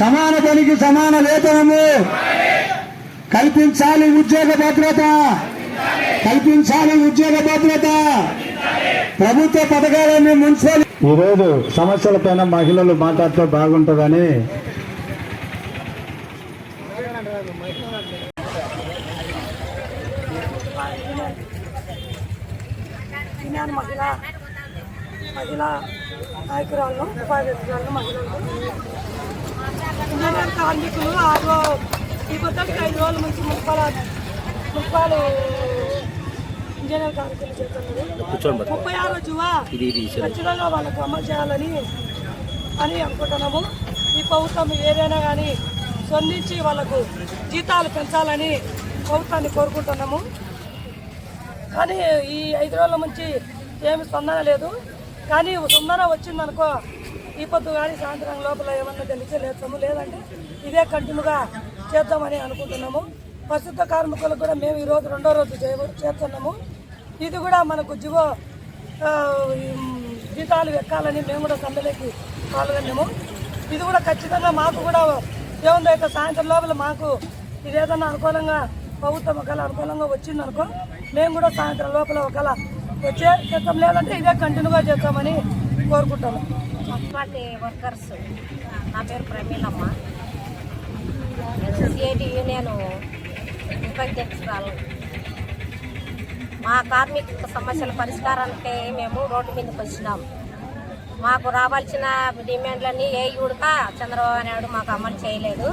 సమాన పనికి సమాన వేతనము. కల్పించాలి ఉద్యోగ భద్రత. కల్పించాలి ఉద్యోగ భద్రత. ప్రభుత్వ పథకాలన్నీ మున్సిపల్ ఈరోజు సమస్యలపైన మహిళలు మాట్లాడితే బాగుంటుందని మహిళ మహిళా నాయకురాలను ఉపాధ్యక్షురాలను మహిళలు. ఇంజనీర్ కార్మికులు ఆరు ఈ పద్ధతికి ఐదు రోజుల నుంచి మున్సిపల్ మున్సిపల్ ఇంజనీర్ కార్మికులు చేస్తున్నారు. ముప్పై ఆరో జువా ఖచ్చితంగా వాళ్ళకు అమలు చేయాలని అని అనుకుంటున్నాము. ఈ ప్రభుత్వం ఏదైనా కానీ స్పందించి వాళ్ళకు జీతాలు పెంచాలని ప్రభుత్వాన్ని కోరుకుంటున్నాము. కానీ ఈ ఐదు రోజుల నుంచి ఏమి స్పందన లేదు. కానీ స్పందన వచ్చిందనుకో ఈ పొద్దు కానీ సాయంత్రం లోపల ఏమన్నా తెలిసే లేస్తాము. లేదంటే ఇదే కంటిన్యూగా చేద్దామని అనుకుంటున్నాము. ప్రస్తుత కార్మికులకు కూడా మేము ఈరోజు రెండో రోజు చేయ- చేస్తున్నాము. ఇది కూడా మనకు జివో జీతాలు ఎక్కాలని మేము కూడా సమ్మెలోకి పాల్గొన్నాము. ఇది కూడా ఖచ్చితంగా మాకు కూడా ఏముందైతే సాయంత్రం లోపల మాకు ఇది ఏదన్నా అనుకూలంగా ప్రభుత్వం ఒకవేళ అనుకూలంగా వచ్చిందనుకో మేము కూడా సాయంత్రం లోపల ఒకవేళ వచ్చే చేస్తాం లేదంటే ఇదే కంటిన్యూగా చేద్దామని కోరుకుంటాను. మున్సిపాలిటీ వర్కర్స్ నా పేరు ప్రమీలమ్మ. CIT union ఉపాధ్యక్షురాలు. మా కార్మిక సమస్యల పరిష్కారానికి మేము రోడ్డు మీదకి వచ్చినాం. మాకు రావాల్సిన డిమాండ్లన్నీ ఏ ఉడక చంద్రబాబు నాయుడు మాకు అమలు చేయలేదు.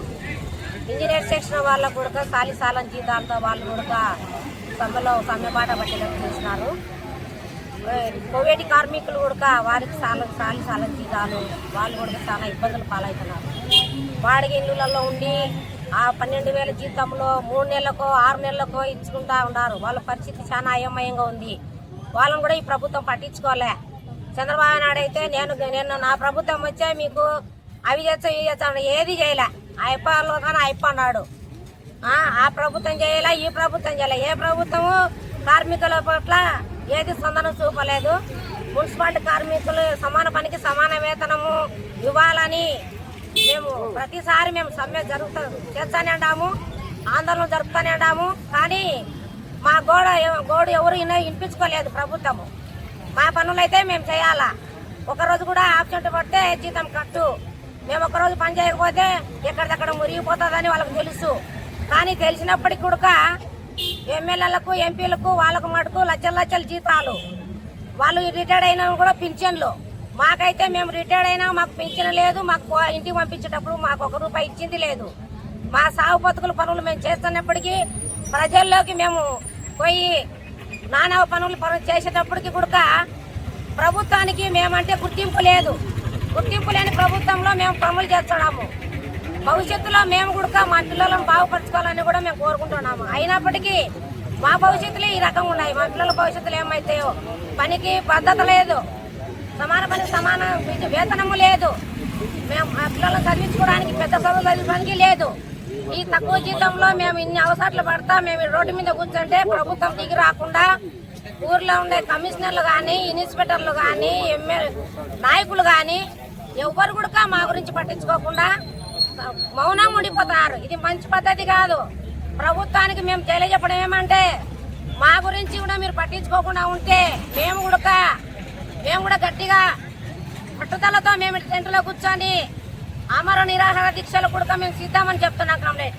ఇంజనీర్ సెక్షన్ వాళ్ళకు కూడా సాలిసాలం జీతాలతో వాళ్ళు కూడా సభలో సమ్మెబాట పట్టేటట్టు చేసినారు. కోవేటి కార్మికులు కూడా వారికి చాలా సాలి సాలం జీతాలు వాళ్ళు కూడా చాలా ఇబ్బందులు పాలవుతున్నారు. వాడికి ఇళ్ళల్లో ఉండి ఆ పన్నెండు వేల జీతంలో మూడు నెలలకో ఆరు నెలలకో ఇచ్చుకుంటా ఉన్నారు. వాళ్ళ పరిస్థితి చాలా అయోమయంగా ఉంది. వాళ్ళని కూడా ఈ ప్రభుత్వం పట్టించుకోలే. చంద్రబాబు నాయుడు అయితే నేను నేను నా ప్రభుత్వం వచ్చే మీకు అవి చేస్తా ఇవి చేస్తా ఏది చేయలే. ఆ అయ్యప్పలో కానీ ఆ అన్నాడు. ఆ ఆ ప్రభుత్వం చేయాలా ఈ ప్రభుత్వం చేయాలి. ఏ ప్రభుత్వము? కార్మికుల పట్ల ఏది సందనం చూపలేదు. మున్సిపాలిటీ కార్మికులు సమాన పనికి సమాన వేతనము ఇవ్వాలని మేము ప్రతిసారి మేము సమ్మె జరుగుతా చేస్తానే అంటాము ఆందోళన జరుపుతానే అంటాము కానీ మా గోడ గోడు ఎవరు వినిపించుకోలేదు ప్రభుత్వము. మా పనులు అయితే మేము చేయాలా? ఒకరోజు కూడా ఆబ్సెంట్ పడితే జీతం కట్టు. మేము ఒకరోజు పని చేయకపోతే ఎక్కడిదక్కడ మురిగిపోతుందని వాళ్ళకి తెలుసు. కానీ తెలిసినప్పటికి కూడా ఎమ్మెల్యేలకు ఎంపీలకు వాళ్ళకు మటుకు లక్షల లక్షల జీతాలు. వాళ్ళు రిటైర్డ్ అయినా కూడా పింఛన్లు. మాకైతే మేము రిటైర్డ్ అయినా మాకు పింఛన్ లేదు మాకు ఇంటికి పంపించేటప్పుడు మాకు ఒక రూపాయి ఇచ్చింది లేదు. మా సాగు బతుకుల పనులు మేము చేస్తున్నప్పటికీ ప్రజల్లోకి మేము పోయి నానా పనులు పనులు చేసేటప్పటికి కూడా ప్రభుత్వానికి మేమంటే గుర్తింపు లేదు. గుర్తింపు లేని ప్రభుత్వంలో మేము పనులు చేస్తున్నాము. భవిష్యత్తులో మేము కూడా మా పిల్లలను బాగుపరచుకోవాలని కూడా మేము కోరుకుంటున్నాము. అయినప్పటికీ మా భవిష్యత్తులో ఈ రకంగా ఉన్నాయి. మా పిల్లల భవిష్యత్తులో ఏమైతాయో పనికి పద్ధత లేదు. సమాన పని సమాన వేతనము లేదు. మేము మా పిల్లలను చదివించుకోవడానికి పెద్ద చదువు చదివడానికి లేదు. ఈ తక్కువ జీతంలో మేము ఇన్ని అవసరాలు పడతా మేము రోడ్డు మీద కూర్చుంటే ప్రభుత్వం దిగి రాకుండా ఊర్లో ఉండే కమిషనర్లు కానీ ఇన్స్పెక్టర్లు కానీ ఎమ్మెల్యే నాయకులు కానీ ఎవ్వరు కూడా మా గురించి పట్టించుకోకుండా మౌనం ఉండిపోతారు. ఇది మంచి పద్ధతి కాదు. ప్రభుత్వానికి మేము తెలియజెప్పడం ఏమంటే మా గురించి కూడా మీరు పట్టించుకోకుండా ఉంటే మేము కూడా మేము కూడా గట్టిగా పట్టుదలతో మేము టెంట్లో కూర్చొని అమర నిరాహార దీక్షలు కూడా మేము సిద్ధమని చెప్తున్నాం కామ్రేడ్.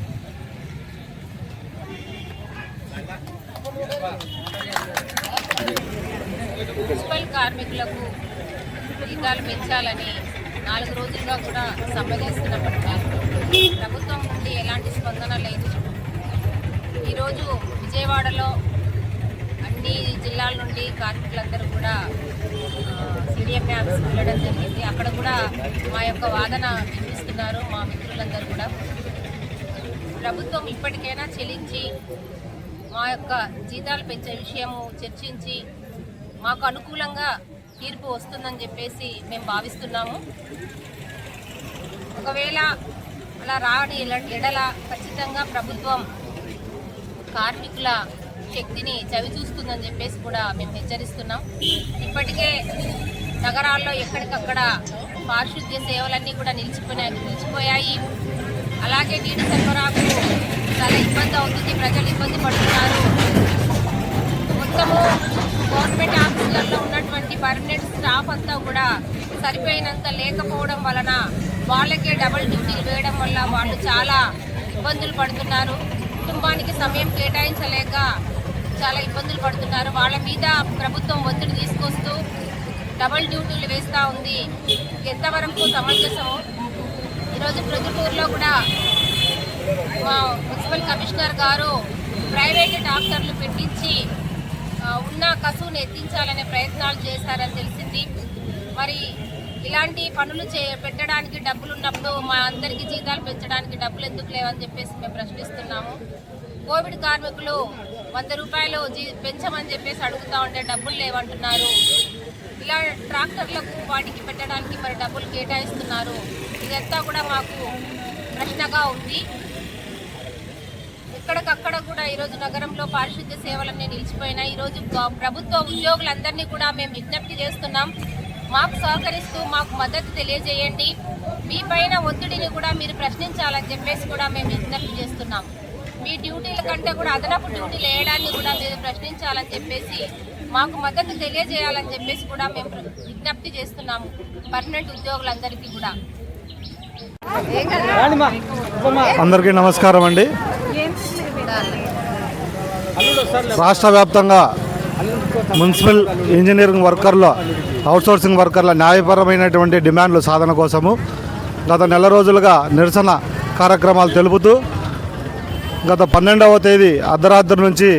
మున్సిపల్ కార్మికులకు జీతాలు పెంచాలని నాలుగు రోజులుగా కూడా సమ్మె చేస్తున్నప్పటికీ ప్రభుత్వం నుండి ఎలాంటి స్పందన లేదు. ఈరోజు విజయవాడలో అన్ని జిల్లాల నుండి కార్మికులందరూ కూడా సిడిఎంఏ ఆఫీస్కి వెళ్ళడం జరిగింది. అక్కడ కూడా మా యొక్క వాదన వినిపిస్తున్నారు మా మిత్రులందరూ కూడా. ప్రభుత్వం ఇప్పటికైనా చెల్లించి మా యొక్క జీతాలు పెంచే విషయము చర్చించి మాకు అనుకూలంగా తీర్పు వస్తుందని చెప్పేసి మేము భావిస్తున్నాము. ఒకవేళ అలా రాని ఎల- ఎడల ఖచ్చితంగా ప్రభుత్వం కార్మికుల శక్తిని చవిచూస్తుందని చెప్పేసి కూడా మేము హెచ్చరిస్తున్నాం. ఇప్పటికే నగరాల్లో ఎక్కడికక్కడ పారిశుద్ధ్య సేవలన్నీ కూడా నిలిచిపోయినాయి నిలిచిపోయాయి. అలాగే నీటి సరఫరాకు చాలా ఇబ్బంది అవుతుంది. ప్రజలు ఇబ్బంది పడుతున్నారు. మొత్తము గవర్నమెంట్ ఆఫీసులలో ఉన్నటువంటి పర్మనెంట్ స్టాఫ్ అంతా కూడా సరిపోయినంత లేకపోవడం వలన వాళ్ళకే డబుల్ డ్యూటీలు వేయడం వల్ల వాళ్ళు చాలా ఇబ్బందులు పడుతున్నారు. కుటుంబానికి సమయం కేటాయించలేక చాలా ఇబ్బందులు పడుతున్నారు. వాళ్ళ మీద ప్రభుత్వం ఒత్తిడి తీసుకొస్తూ డబుల్ డ్యూటీలు వేస్తూ ఉంది. ఎంతవరకు సమంజసము? ఈరోజు ప్రొద్దుటూరులో కూడా మా మున్సిపల్ కమిషనర్ గారు ప్రైవేట్ డాక్టర్లు పెట్టించి ఉన్న కసువును ఎత్తించాలనే ప్రయత్నాలు చేశారని తెలిసింది. మరి ఇలాంటి పనులు చే పెట్టడానికి డబ్బులు ఉన్నప్పుడు మా అందరికీ జీతాలు పెంచడానికి డబ్బులు ఎందుకు లేవని చెప్పేసి మేము ప్రశ్నిస్తున్నాము. కోవిడ్ కార్మికులు వంద రూపాయలు జీ పెంచమని చెప్పేసి అడుగుతా ఉంటే డబ్బులు లేవంటున్నారు. ఇలా ట్రాక్టర్లకు వాటికి పెట్టడానికి మరి డబ్బులు కేటాయిస్తున్నారు. ఇదంతా కూడా మాకు ప్రశ్నగా ఉంది. ఎక్కడికక్కడ కూడా ఈరోజు నగరంలో పారిశుద్ధ్య సేవలన్నీ నిలిచిపోయినాయి. ఈరోజు ప్రభుత్వ ఉద్యోగులందరినీ కూడా మేము విజ్ఞప్తి చేస్తున్నాం. మాకు సహకరిస్తూ మాకు మద్దతు తెలియజేయండి. మీ పైన ఒత్తిడిని కూడా మీరు ప్రశ్నించాలని చెప్పేసి కూడా మేము విజ్ఞప్తి చేస్తున్నాం. మీ డ్యూటీల కంటే కూడా అదనపు డ్యూటీలు వేయడాన్ని కూడా మీరు ప్రశ్నించాలని చెప్పేసి మాకు మద్దతు తెలియజేయాలని చెప్పేసి కూడా మేము విజ్ఞప్తి చేస్తున్నాము. పర్మనెంట్ ఉద్యోగులందరికీ కూడా. అందరికీ నమస్కారం అండి. రాష్ట్ర వ్యాప్తంగా మున్సిపల్ ఇంజనీరింగ్ వర్కర్ల అవుట్సోర్సింగ్ వర్కర్ల న్యాయపరమైనటువంటి డిమాండ్లు సాధన కోసము గత నెల రోజులుగా నిరసన కార్యక్రమాలు తెలుపుతూ గత పన్నెండవ తేదీ అర్ధరాత్రి నుంచి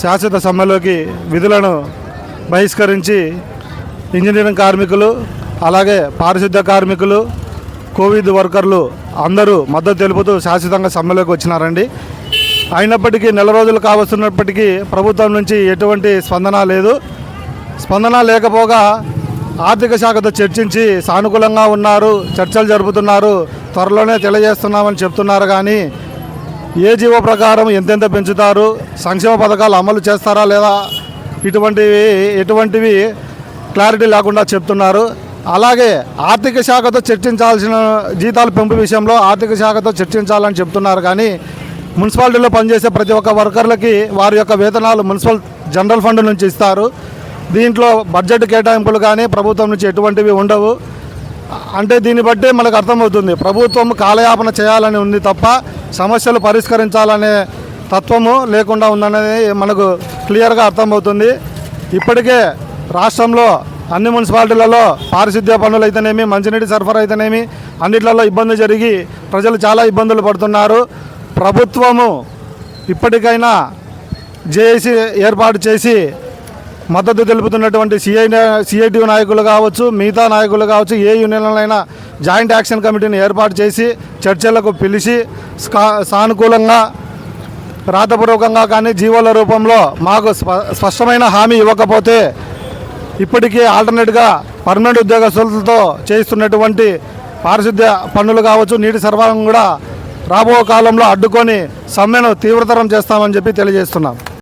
శాశ్వత సమ్మెలోకి విధులను బహిష్కరించి ఇంజనీరింగ్ కార్మికులు అలాగే పారిశుద్ధ్య కార్మికులు కోవిడ్ వర్కర్లు అందరూ మద్దతు తెలుపుతూ శాశ్వతంగా సమ్మెలోకి వచ్చినారండి. అయినప్పటికీ నెల రోజులు కావస్తున్నప్పటికీ ప్రభుత్వం నుంచి ఎటువంటి స్పందన లేదు. స్పందన లేకపోగా ఆర్థిక శాఖతో చర్చించి సానుకూలంగా ఉన్నారు చర్చలు జరుపుతున్నారు త్వరలోనే తెలియజేస్తున్నామని చెప్తున్నారు కానీ ఏ జీవో ప్రకారం ఎంతెంత పెంచుతారు సంక్షేమ పథకాలు అమలు చేస్తారా లేదా ఇటువంటివి ఎటువంటివి క్లారిటీ లేకుండా చెప్తున్నారు. అలాగే ఆర్థిక శాఖతో చర్చించాల్సిన జీతాల పెంపు విషయంలో ఆర్థిక శాఖతో చర్చించాలని చెప్తున్నారు కానీ మున్సిపాలిటీలో పనిచేసే ప్రతి ఒక్క వర్కర్లకి వారి యొక్క వేతనాలు మున్సిపల్ జనరల్ ఫండ్ నుంచి ఇస్తారు. దీంట్లో బడ్జెట్ కేటాయింపులు కానీ ప్రభుత్వం నుంచి ఎటువంటివి ఉండవు. అంటే దీన్ని బట్టి మనకు అర్థమవుతుంది. ప్రభుత్వం కాలయాపన చేయాలని ఉంది తప్ప సమస్యలు పరిష్కరించాలనే తత్వము లేకుండా ఉందనేది మనకు క్లియర్గా అర్థమవుతుంది. ఇప్పటికే రాష్ట్రంలో అన్ని మున్సిపాలిటీలలో పారిశుద్ధ్య పనులు అయితేనేమి మంచినీటి సరఫరా అయితేనేమి అన్నిట్లలో ఇబ్బంది జరిగి ప్రజలు చాలా ఇబ్బందులు పడుతున్నారు. ప్రభుత్వము ఇప్పటికైనా జేఏసీ ఏర్పాటు చేసి మద్దతు తెలుపుతున్నటువంటి సిఐ సిఐటి నాయకులు కావచ్చు మిగతా నాయకులు కావచ్చు ఏ యూనియన్లైనా జాయింట్ యాక్షన్ కమిటీని ఏర్పాటు చేసి చర్చలకు పిలిచి సానుకూలంగా రాతపూర్వకంగా కానీ జీవోల రూపంలో మాకు స్ప- స్పష్టమైన హామీ ఇవ్వకపోతే ఇప్పటికీ ఆల్టర్నేట్గా పర్మనెంట్ ఉద్యోగస్తులతో చేస్తున్నటువంటి పారిశుద్ధ్య పనులు కావచ్చు నీటి సరఫరా కూడా రాబో కాలంలో అడ్డుకొని సమ్మెను తీవ్రతరం చేస్తామని చెప్పి తెలియజేస్తున్నాం.